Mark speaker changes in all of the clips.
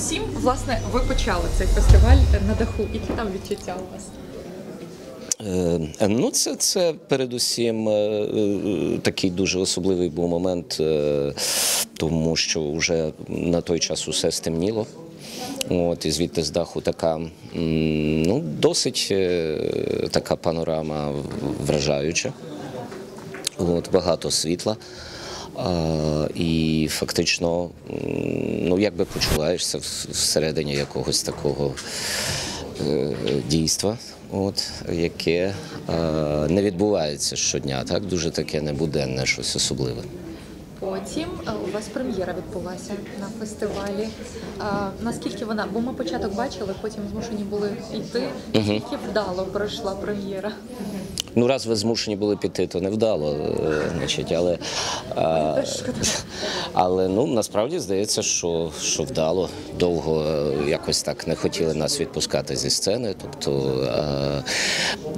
Speaker 1: передусім, власне, ви почали цей фестиваль на даху. Які там відчуття у вас?
Speaker 2: Е, Ну, це, це передусім е, е, такий дуже особливий був момент, тому що вже на той час усе стемніло. От, і звідти з даху така ну, досить така панорама вражаюча. От, багато світла. І фактично, ну, якби почуваєшся в- всередині якогось такого е, дійства, от, яке не відбувається щодня, так? Дуже таке небуденне, щось особливе.
Speaker 1: Потім у вас прем'єра відбулася на фестивалі. А, наскільки вона? Бо ми початок бачили, потім змушені були йти. Наскільки вдало пройшла прем'єра?
Speaker 2: Ну, раз ви змушені були піти, то невдало, е, значить, але, а, але ну, насправді здається, що, що вдало. Довго е, якось так не хотіли нас відпускати зі сцени. Тобто е,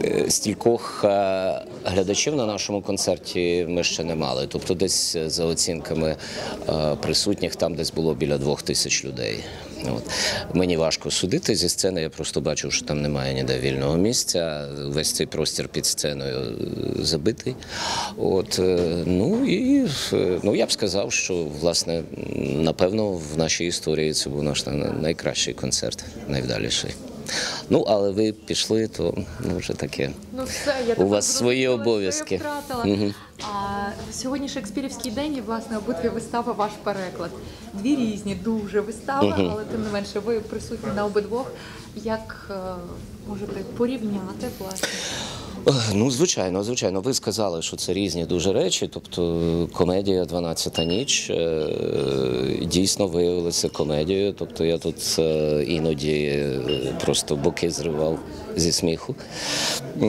Speaker 2: е, стількох глядачів на нашому концерті ми ще не мали. Тобто, десь за оцінками присутніх там десь було біля двох тисяч людей. От. Мені важко судити зі сцени, я просто бачу, що там немає ніде вільного місця. Весь цей простір під сценою е, забитий. От, е, ну і е, ну, я б сказав, що власне, напевно, в нашій історії це був наш най- найкращий концерт, найвдаліший. Ну, але ви пішли, то ну, вже таке.
Speaker 1: Ну все, я
Speaker 2: У вас свої обов'язки.
Speaker 1: втратила. А сьогодні Шекспірівський день і власне обидві вистави ваш переклад. Дві різні дуже вистави, але тим не менше ви присутні на обидвох. Як е, можете порівняти власне?
Speaker 2: Е, Ну, звичайно, звичайно. Ви сказали, що це різні дуже речі. Тобто комедія «12 ніч е, дійсно виявилася комедією. Тобто я тут е, іноді е, просто боки зривав зі сміху. Е,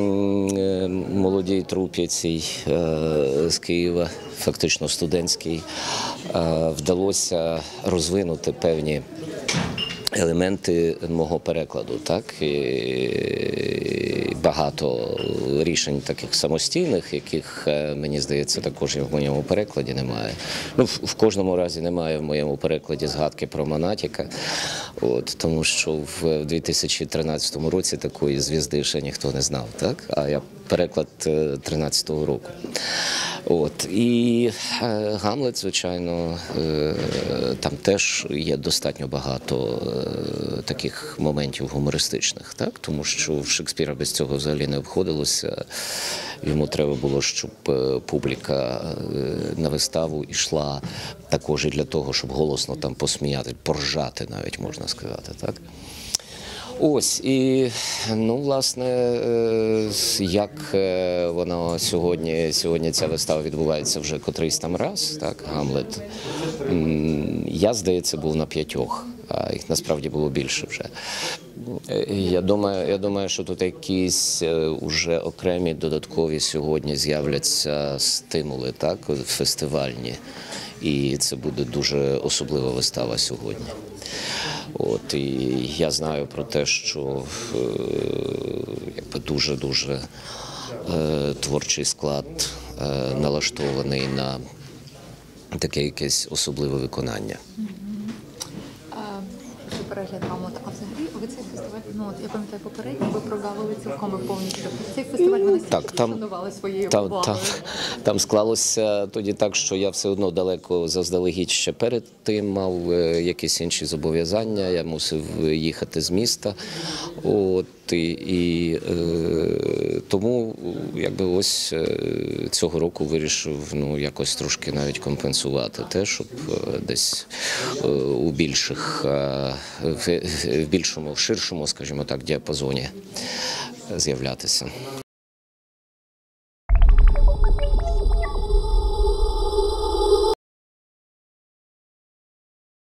Speaker 2: Молодій трупі цій з Києва, фактично студентській, е, вдалося розвинути певні елементи мого перекладу, так і багато рішень таких самостійних, яких е, мені здається, також і в моєму перекладі немає. Ну, в, кожному разі немає в моєму перекладі згадки про Монатіка. От тому, що в 2013 році такої звізди ще ніхто не знав, так а я переклад 13-го року. От і е, Гамлет, звичайно, е, там теж є достатньо багато е, таких моментів гумористичних, так тому що в Шекспіра без цього взагалі не обходилося. Йому треба було, щоб публіка на виставу йшла також і для того, щоб голосно там посміяти, поржати, навіть можна сказати, так. Ось і ну, власне, е, як е, воно сьогодні, сьогодні ця вистава відбувається вже котрийсь там раз, так, Гамлет. Я, здається, був на п'ятьох, а їх насправді було більше вже. Е, Я думаю, я думаю, що тут якісь уже окремі додаткові сьогодні з'являться стимули, так, фестивальні. І це буде дуже особлива вистава сьогодні. От і я знаю про те, що е, якби дуже дуже творчий склад е, налаштований на таке якесь особливе виконання.
Speaker 1: А, Прошу перегляд Гамлета. А взагалі ви цей фестиваль, ну от я пам'ятаю попередньо, ви провалили цілком повністю. Цей фестиваль вони
Speaker 2: Так, там-
Speaker 1: шанували своєю
Speaker 2: Там, там, там склалося тоді так, що я все одно далеко заздалегідь ще перед тим мав е, якісь інші зобов'язання. Я мусив їхати з міста. От, і, і е, тому якби ось е, цього року вирішив ну, якось трошки навіть компенсувати те, щоб е, десь е, у більших, в більшому, в ширшому, скажімо так, діапазоні з'являтися.